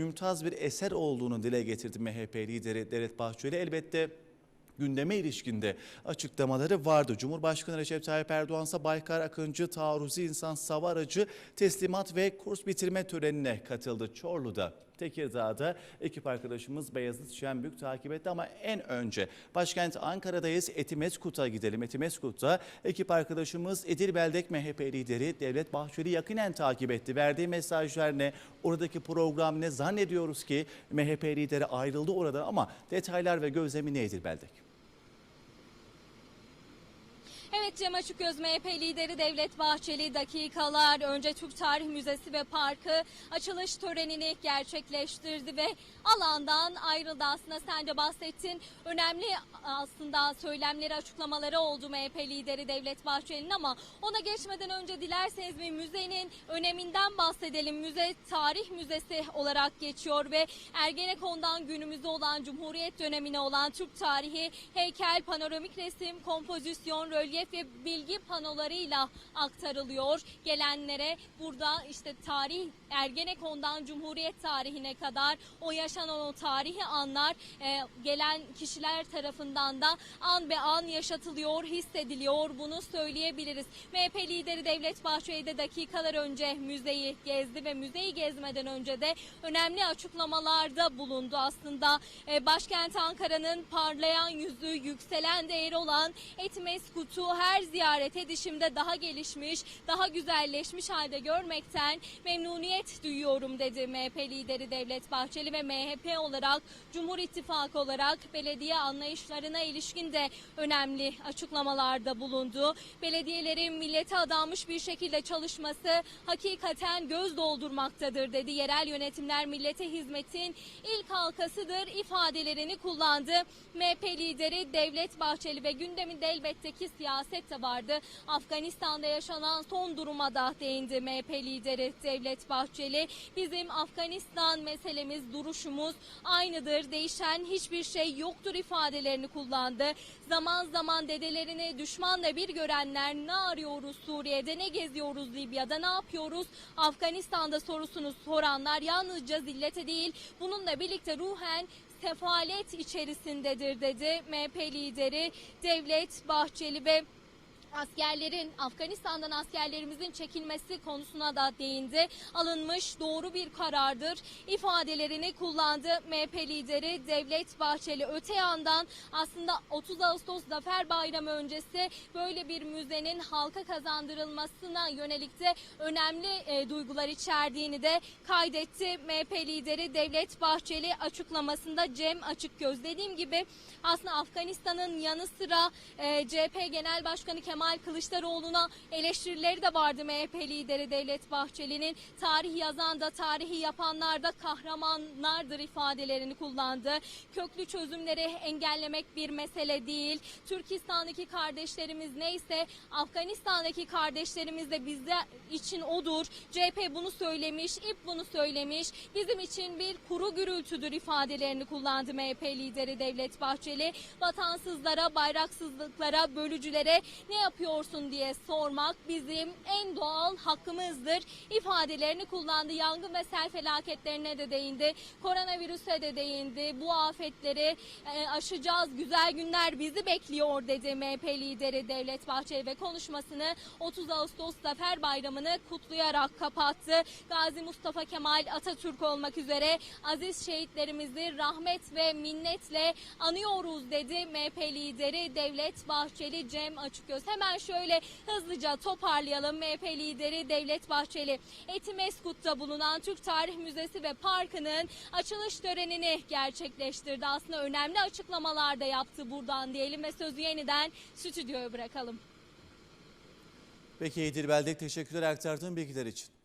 mümtaz bir eser olduğunu dile getirdi MHP lideri Devlet Bahçeli. Elbette gündeme ilişkinde açıklamaları vardı. Cumhurbaşkanı Recep Tayyip Erdoğan ise Baykar Akıncı taarruzi insan sava aracı teslimat ve kurs bitirme törenine katıldı Çorlu'da. Tekirdağ'da ekip arkadaşımız Beyazıt Şenbük takip etti ama en önce başkent Ankara'dayız. Etimeskut'a gidelim. Etimeskut'ta ekip arkadaşımız Edil Beldek MHP lideri Devlet Bahçeli yakinen takip etti. Verdiği mesajlar ne? Oradaki program ne? Zannediyoruz ki MHP lideri ayrıldı oradan ama detaylar ve gözlemi ne Edil Beldek? Evet Cem Açıkgöz MHP lideri Devlet Bahçeli dakikalar önce Türk Tarih Müzesi ve Parkı açılış törenini gerçekleştirdi ve alandan ayrıldı. Aslında sen de bahsettin. Önemli aslında söylemleri açıklamaları oldu MHP lideri Devlet Bahçeli'nin ama ona geçmeden önce dilerseniz bir müzenin öneminden bahsedelim. Müze tarih müzesi olarak geçiyor ve Ergenekon'dan günümüze olan Cumhuriyet dönemine olan Türk tarihi heykel, panoramik resim, kompozisyon, rölyef ve bilgi panolarıyla aktarılıyor gelenlere. Burada işte tarih Ergenekon'dan Cumhuriyet tarihine kadar o yaşanan o tarihi anlar e, gelen kişiler tarafından da an be an yaşatılıyor, hissediliyor. Bunu söyleyebiliriz. MHP lideri Devlet Bahçeli de dakikalar önce müzeyi gezdi ve müzeyi gezmeden önce de önemli açıklamalarda bulundu. Aslında e, başkent Ankara'nın parlayan yüzü, yükselen değeri olan Her ziyaret edişimde daha gelişmiş, daha güzelleşmiş halde görmekten memnuniyet duyuyorum dedi MHP lideri Devlet Bahçeli ve MHP olarak Cumhur İttifakı olarak belediye anlayışlarına ilişkin de önemli açıklamalarda bulundu. Belediyelerin millete adanmış bir şekilde çalışması hakikaten göz doldurmaktadır dedi. Yerel yönetimler millete hizmetin ilk halkasıdır ifadelerini kullandı. MHP lideri Devlet Bahçeli ve gündeminde elbette ki siyaset de vardı. Afganistan'da yaşanan son duruma da değindi MHP lideri Devlet Bahçeli. Bizim Afganistan meselemiz, duruşumuz aynıdır. Değişen hiçbir şey yoktur ifadelerini kullandı. Zaman zaman dedelerini düşmanla bir görenler ne arıyoruz Suriye'de, ne geziyoruz Libya'da, ne yapıyoruz Afganistan'da sorusunu soranlar yalnızca zillete değil bununla birlikte ruhen sefalet içerisindedir dedi MHP lideri Devlet Bahçeli ve askerlerin Afganistan'dan askerlerimizin çekilmesi konusuna da değindi. Alınmış doğru bir karardır ifadelerini kullandı MHP lideri Devlet Bahçeli. Öte yandan aslında 30 Ağustos Zafer Bayramı öncesi böyle bir müzenin halka kazandırılmasına yönelik de önemli e, duygular içerdiğini de kaydetti. MHP lideri Devlet Bahçeli açıklamasında Cem Açıkgöz dediğim gibi aslında Afganistan'ın yanı sıra e, CHP Genel Başkanı Kemal Kılıçdaroğlu'na eleştirileri de vardı MHP lideri Devlet Bahçeli'nin. Tarih yazan da tarihi yapanlar da kahramanlardır ifadelerini kullandı. Köklü çözümleri engellemek bir mesele değil. Türkistan'daki kardeşlerimiz neyse Afganistan'daki kardeşlerimiz de bizde için odur. CHP bunu söylemiş, İP bunu söylemiş. Bizim için bir kuru gürültüdür ifadelerini kullandı MHP lideri Devlet Bahçeli. Vatansızlara, bayraksızlıklara, bölücülere ne yapıyorsun diye sormak bizim en doğal hakkımızdır ifadelerini kullandı. Yangın ve sel felaketlerine de değindi. Koronavirüse de değindi. Bu afetleri e, aşacağız. Güzel günler bizi bekliyor dedi MHP lideri Devlet Bahçeli ve konuşmasını 30 Ağustos Zafer Bayramı'nı kutlayarak kapattı. Gazi Mustafa Kemal Atatürk olmak üzere aziz şehitlerimizi rahmet ve minnetle anıyoruz dedi MHP lideri Devlet Bahçeli Cem Açıkgöz. Hemen şöyle hızlıca toparlayalım. MHP lideri Devlet Bahçeli Etimeskut'ta bulunan Türk Tarih Müzesi ve Parkı'nın açılış törenini gerçekleştirdi. Aslında önemli açıklamalar da yaptı buradan diyelim ve sözü yeniden stüdyoya bırakalım. Peki Edil Beldek teşekkürler aktardığın bilgiler için.